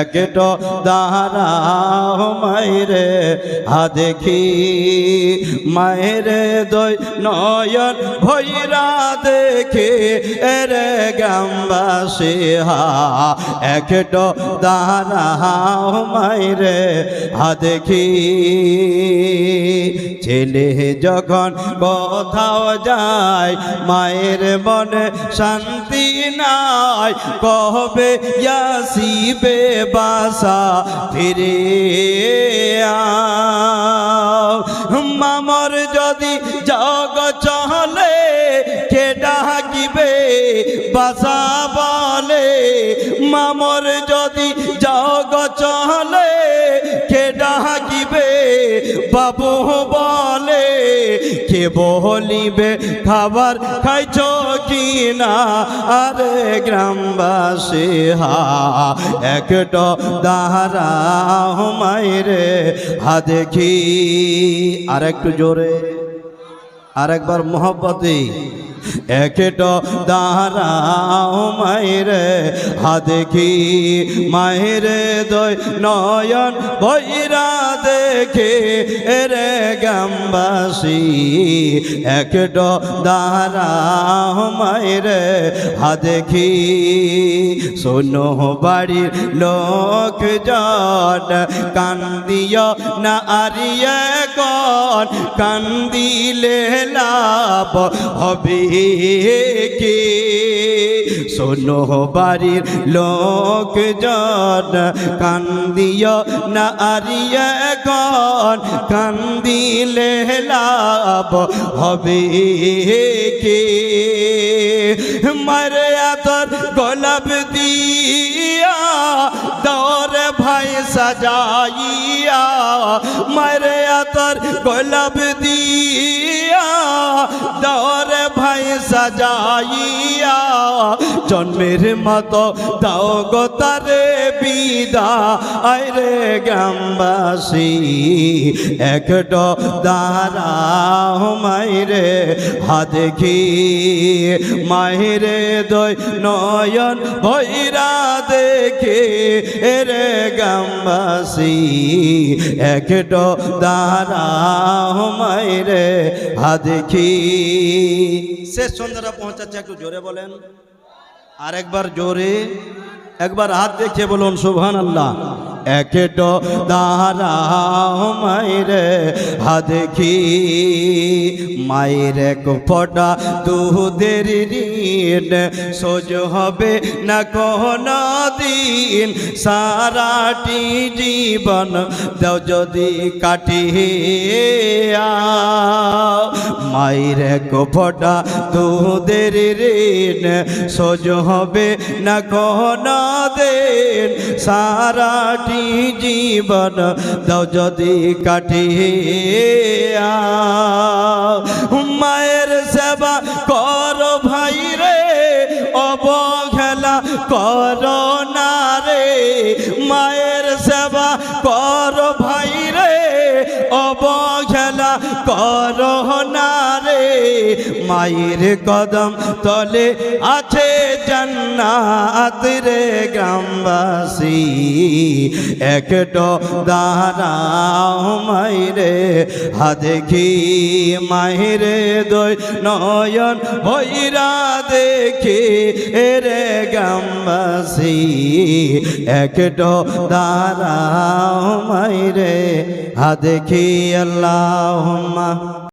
একট দাহারা মায়েরে হা দেখি মায়েরে দই নয়ন ভৈরা দেখে, এরে গ্রামবাসী হা, একট দাহারা মায়েরে হা দেখি ছেলে যখন কোথাও যায়, মায়ের মনে শান্তি নাই, কবে ইয়াসিবে বাসা, ফিরে। মামর যদি জগ চলে, কে ডাকিবে বাসা বলে, মামর যদি জগ চলে, কে ডাকিবে কে বলিবে খাবার খাইছ কি না আরে গ্রামবাসী, হা, একট দাহারা মাইরে হা, দেখি। আর একটু জোরে, আর একবার মোহব্বতে। একেট দাহারা মায়েরে হা দেখি মায়েরে দই নয়ন বৈরা দেখে, এরে গামবাসী একেট দাহারা মায়েরে হা দেখি শোনো বাড়ির লোক জন কান্দিয় না আরিয়ে কন, কান্দিলে লাভ হবে কি শোনো বাড়ির লোক জন কান্দিয় না আরিয়ে কন কান্দিলে লাভ হবে কি? মারে আতর গোলাপ দিয়া, দৌর ভাই সাজাইয়া, মারে আতর গোলাপ দিয়া সাজাইয়া জন্মের মতো দাও গো তারে। বিদা আরে গ্রামবাসী, একট দাঁড়া মাইরে হা দেখি মাহিরে দই নয়ন ভৈরা দেখে। এরে গামবাসী একট দাঁড়া মাইরে হা দেখি শেষ সন্ধ্যাটা পৌঁছাচ্ছে, একটু জোরে বলেন। আরেকবার জোরে। একবার হাত দেখে বলুন সুবহান আল্লাহ একেট দাহারা মায়েরে হা দেখি মায়ের এক ফটা দুধের ঋণ। সোজ হবে না কোন দিন, সারাটি জীবন দেও যদি কাটিয়া। মায়ের ফটা দুধের ঋণ। সোজ হবে না কোন দিন। সারাটি জীবন দাও যদি কাটিয়া মায়ের সেবা কর ভাই রে, অবহেলা কর না রে। মায়ের কর না রে মায়ের কদম তলে আছে জান্নাত রে গ্রামবাসী, একট দাঁড়া মাইরে হা দেখি মাহিরে দই নয়ন ভৈরা দেখি। এরে গ্রামবাসী, একট দাঁড়া মাইরে হা দেখি আল্লাহ